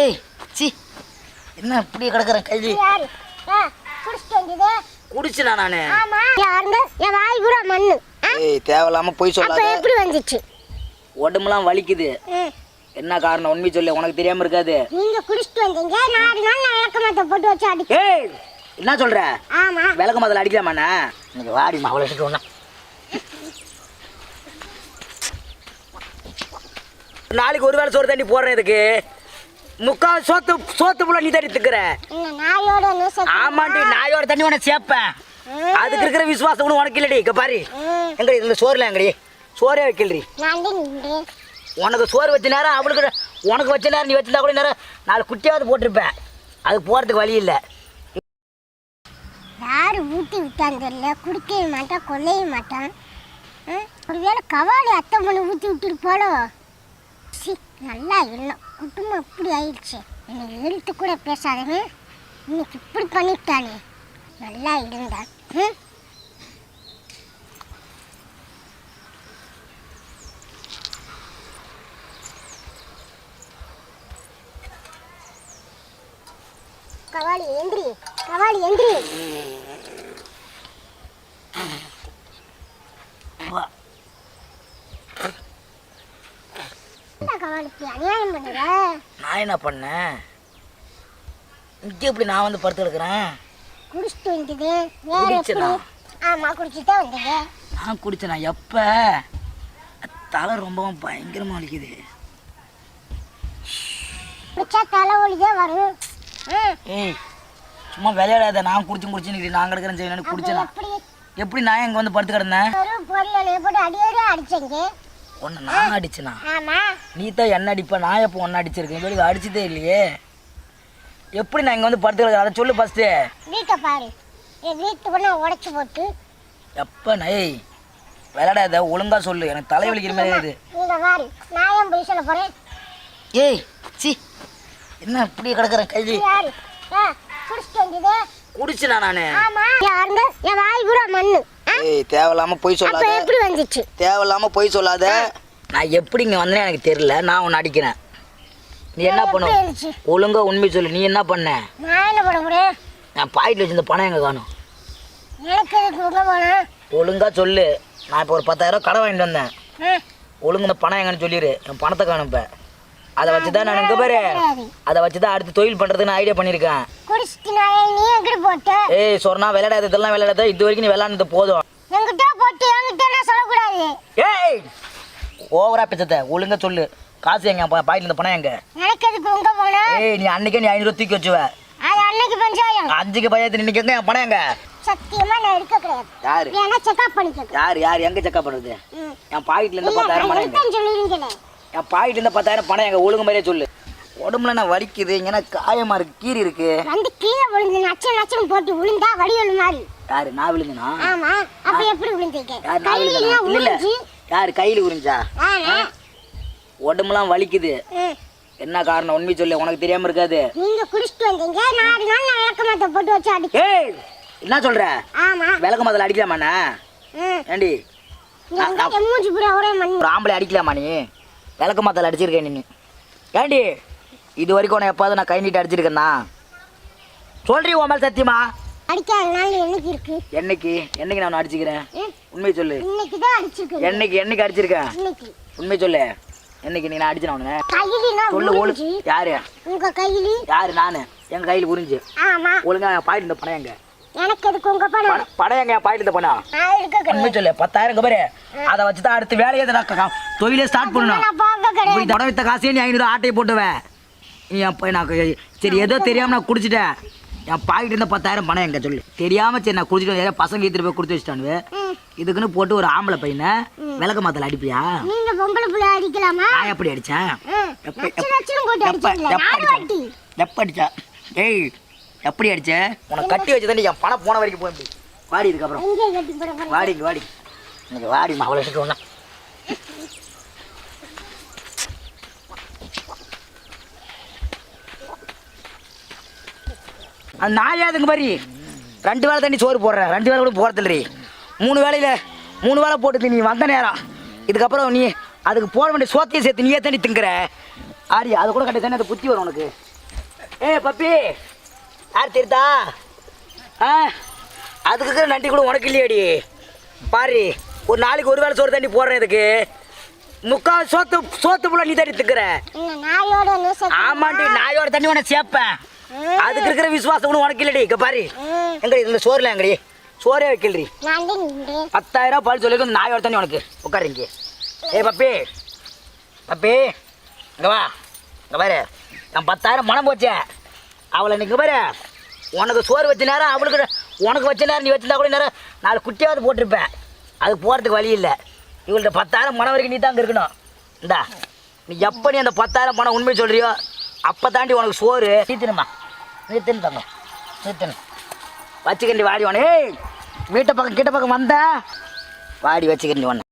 ஏய் சி. என்ன இப்படி கிடக்குறேன் கைதி? குடிச்சுனா நானு? ஆமா. யாருங்க என் வாய் பூரா மண்ணு? ஏய் தேவையில்லாம போய் சொல்லாத. எப்படி வந்துச்சு? உடம்புலாம் வலிக்குது. என்ன காரணம்? உண்மை சொல்லு. உனக்கு தெரியாம இருக்காது. நீங்க குடிச்சிட்டு வந்தீங்க. நாலு நாள் நான் இறக்கமாத்த போட்டு வச்சு அடி ஏய் என்ன சொல்ற? ஆமா. விளக்கு முதல்ல அடிக்கலாமாண்ணா எனக்கு வாடி மாவளை ஒண்ணா நாளைக்கு ஒரு வேளை சோறு தண்ணி போடுறேன் இதுக்கு முக்கால் சோத்து சோத்து புள்ள நீ தண்ணி திக்கிற? என்ன நாயோட நேச ஆமாண்டி நாயோட தண்ணி உனக்கு சேர்ப்பேன் அதுக்கு இருக்கிற விசுவாசம் ஒன்றும் உனக்கு இல்லடி இங்க பாரு. எங்கடி இந்த சோறுல எங்கடி? சோறே வைக்கலடி. உனக்கு சோறு வச்ச நேரம் அவளுக்கு உனக்கு வச்ச நேரம் நீ வச்சிருந்தா கூட நேரம் நாலு குட்டியாவது போட்டிருப்பேன். அது போகிறதுக்கு வழி இல்லை. யாரு ஊட்டி விட்டான்னு தெரியல. குடிக்கவே மாட்டான் கொல்லைய மாட்டான்? ஒருவேளை கவாலி அத்தை பண்ணி ஊற்றி விட்டுட்டு போலோ? நல்லா இல்லை குடும்பம் அப்படி ஆயிடுச்சு. என்னை எழுத்து கூட பேசாதவே இன்னைக்கு இப்படி பண்ணிட்டானே நல்லா இருந்தா ம் கவாலி எந்திரி. கவாலி எந்திரி என்ன கவாலி இப்படி அநியாயம் பண்ணுற நான் என்ன பண்ணேன்? இங்கே இப்படி நான் வந்து படுத்து கிடக்குறேன்? குடிச்சிட்டு வந்தது. வேற எப்படி? குடிச்சிட்டு வந்தீங்க நான் குடிச்சேனா? எப்போ? தலை ரொம்பவும் பயங்கரமாக வலிக்குது. குடிச்சா தலைவலி தான் வரும். ஏய் சும்மா விளையாடாத. நான் குடிச்சு குடிச்சுன்னு நான் கிடக்குறேன் அப்போ குடிச்சேனா? எப்படி? எப்படி நான் இங்கே வந்து படுத்து கிடந்தேன்? அடியோட அடிச்சீங்க. ஒன்று நான் அடிச்சேனா? ஆமா. நீ தான் என்ன அடிப்ப? நான் எப்போ ஒன்று அடிச்சிருக்கேன்? இது வரைக்கும் அடிச்சதே இல்லையே. எப்படி நான் இங்கே வந்து படுத்து கிடக்குறேன் அதை சொல்லு ஃபஸ்ட்டு வீட்டை பாரு. என் வீட்டு பண்ண உடைச்சு போட்டு. எப்போ ஏய் விளையாடாத ஒழுங்கா சொல்லு. எனக்கு தலை வலிக்கிற மாதிரி பாரு. நான் ஏன் போய் சொல்ல போறேன்? ஏய் சி. என்ன இப்படி கிடக்குறேன் கைதி யாரு குடிச்சிட்டு வந்தது. குடிச்சுனா நான்? ஆமா. யாருங்க என் வாய் பூரா மண்ணு? ஏய் தேவையில்லாம போய் சொல்லாத. எப்படி வந்துச்சு? தேவையில்லாம போய் சொல்லாத. நான் எப்படி இங்கே வந்தேன்னு எனக்கு தெரியல. நான் உன்னை அடிக்கிறேன். நீ என்ன இருந்துச்சு? ஒழுங்கா உண்மை சொல்லு. நீ என்ன பண்ண? நான் என்ன பண்ண முடியும்? நான் பாக்கெட்டில் வச்சிருந்த பணம் எங்கே காணும்? ஒழுங்கா சொல்லு. நான் இப்போ ஒரு பத்தாயிரம் கடை வாங்கிட்டு வந்தேன். ஒழுங்கு இந்த பணம் எங்கன்னு சொல்லிடு என் பணத்தை காணும் இப்போ. அதை வச்சு தான் நான் இங்கே பாரு. அதை வச்சு தான் அடுத்து தொழில் பண்ணுறதுக்கு நான் ஐடியா பண்ணியிருக்கேன். ஏய் சொன்னா விளையாடாத இதெல்லாம் விளையாடாத. இது வரைக்கும் நீ விளையாடுறது போதும். என்கிட்ட போட்டு என்கிட்ட என்ன சொல்லக்கூடாது. ஏய்! ஓவரா பேசத ஒழுங்கா சொல்லு. காசு எங்க பாயில இருந்து பணம் எங்க? எனக்கு எதுக்கு உங்க பணம்? ஏய் நீ அன்னைக்கே நீ 500 தூக்கி வச்சுவ. அது அன்னைக்கு பஞ்சாயம். அஞ்சுக்கு பஞ்சாயத்து இன்னைக்கு எங்க என் பணம் எங்க? சத்தியமா நான் எடுக்க கூடாது யாரு? வேணா செக்அப் பண்ணிக்க யார் யார் எங்க செக்அப் பண்றது? என் பாயிட்ல இருந்து 10000 பணம் எங்க? சொல்லுவீங்களே என் பாயிட்ல இருந்து 10000 பணம் எங்க? ஒழுங்கு மாதிரியே சொல்லு. உடம்புல என்ன வலிக்குது? இங்கன்னா காயமா இருக்கு? கீறி இருக்கு. வந்து கீழே விழுந்து நச்சு நச்சுன்னு போட்டு விழுந்தா வடி மாதிரி. யாரு நான் விழுந்தனா? ஆமா அப்ப எப்படி விழுந்தீங்க? யார் நான் கையில விழுந்தனா? இல்ல. இல்ல யாரு கையில உறிஞ்சா? உடம்புலாம் வலிக்குது. என்ன காரணம்? உண்மை சொல்லு உனக்கு தெரியாம இருக்காது. நீங்க குடிச்சிட்டு வந்தீங்க நாலு நாள் நான் இறக்கமாத்த போட்டு வச்சு அடி ஏய் என்ன சொல்ற? ஆமா. விளக்கு முதல்ல அடிக்கலாமாண்ணா ஏண்டி? மூஞ்சி பூரா ஒரே மண். ஆம்பளை அடிக்கலாமா நீ? விளக்கு மாத்தல அடிச்சிருக்கேன் நீ. ஏண்டி? இது வரைக்கும் உன்னை எப்பாவது நான் கை நீட்டி அடிச்சிருக்கேன்னா? சொல்றீ உன் மேல சத்தியமா? அடிக்காத நாள் என்னைக்கு இருக்கு? என்னைக்கு? என்னைக்கு நான் அடிச்சுக்கிறேன். உண்மை சொல்லு. இன்னைக்கு தான் அடிச்சிருக்கு என்னைக்கு என்னைக்கு அடிச்சிருக்கேன் இன்னைக்கு. உண்மை சொல்லு. என்னைக்கு நீ நான் அடிச்சேன் கையில சொல்லு உறிஞ்சி யாரு? உங்க கையில? யாரு? நானு. எங்க கையில் புரிஞ்சு ஆமா. ஒழுங்கா பாயிட்டு இந்த பணம் எங்க? எனக்கு எதுக்கு உங்க பணம்? பணம் எங்க? பாயிட்டு இந்த பணம். உண்மை சொல்லு. பத்தாயிரம் பாரு. அதை வச்சு தான் அடுத்து வேலையை நான் தொழிலே ஸ்டார்ட் பண்ணணும். நான் பார்க்க கிடையாது. இப்படி தடவை வித்த காசே நீ ஐநூறு ஆட்டையை போட்டுவேன் நீ பையன் நான் சரி ஏதோ தெரியாம நான் குடிச்சிட்டேன். என் பாக்கெட் இருந்த பத்தாயிரம் பணம் எங்க சொல்லு. தெரியாம சரி நான் குடிச்சிட்டு ஏதோ பசங்க எடுத்துட்டு போய் கொடுத்து வச்சுட்டானுவே. இதுக்குன்னு போட்டு ஒரு ஆம்பளை பையனை விளக்க மாத்தல அடிப்பியா? நீங்க பொம்பளை புள்ள அடிக்கலாமா? நான் எப்படி அடிச்சேன். எப்ப அடிச்சா? ஏய் எப்படி அடிச்ச? உனக்கு கட்டி வச்சு என் பணம் போன வரைக்கும் போய் வாடி இதுக்கப்புறம். வாடி வாடி எனக்கு வாடி மாவளை ஒன்றா அந்த நாய் அதுங்க பாரி. ரெண்டு வேளை தண்ணி சோறு போடுறேன் ரெண்டு வேளை கூட போகிறதில்லடி மூணு வேளையில மூணு வேளை போட்டு நீ வந்த நேரம். இதுக்கப்புறம் நீ அதுக்கு போட வேண்டிய சோத்தையும் சேர்த்து நீயே தண்ணி திங்குற. ஆடி அதை கூட கட்டி தானே அது புத்தி வரும் உனக்கு. ஏய் பப்பி. யார் தெரியுதா ஆ? அதுக்கு நன்றி கூட உனக்கு இல்லையாடி பாரு ஒரு நாளைக்கு ஒரு வேளை சோறு தண்ணி போடுறேன் இதுக்கு. முக்கால் சோத்து சோத்து புள்ள நீ தண்ணி திக்கிற ஆமாண்டி நாயோட தண்ணி உனக்கு சேர்ப்பேன். அதுக்கு இருக்கிற விசுவாசம் உனக்கு இல்லடி. இங்க பாரு. எங்கடி இந்த சோறுல எங்கடி? சோறே வைக்கலடி. பத்தாயிரம் ரூபாய் பழம் சொல்லி நாயோட தண்ணி உனக்கு. உட்காரு இங்கே. ஏய் பப்பி. பப்பி இங்க வா. இங்க பாரு. நான் பத்தாயிரம் மனம் போச்சே அவளை நீங்க பாரு. உனக்கு சோறு வச்ச நேரம் அவளுக்கு உனக்கு வச்ச நேரம் நீ வச்சிருந்தா கூட நேரம் நாலு குட்டியாவது போட்டிருப்பேன். அது போகிறதுக்கு வழி இல்லை. இவள்கிட்ட பத்தாயிரம் பணம் வரைக்கும் நீ தான் அங்கே இருக்கணும். இந்தா. நீ எப்போ நீ அந்த பத்தாயிரம் பணம் உண்மை சொல்றியோ அப்போ தாண்டி உனக்கு சோறு. நீத்தினுமா நீத்தின்னு தங்க நீத்தினு வச்சுக்கண்டி வாடி உனே வீட்டை பக்கம் கிட்ட பக்கம் வந்த. வாடி வச்சுக்கண்டி ஒன்று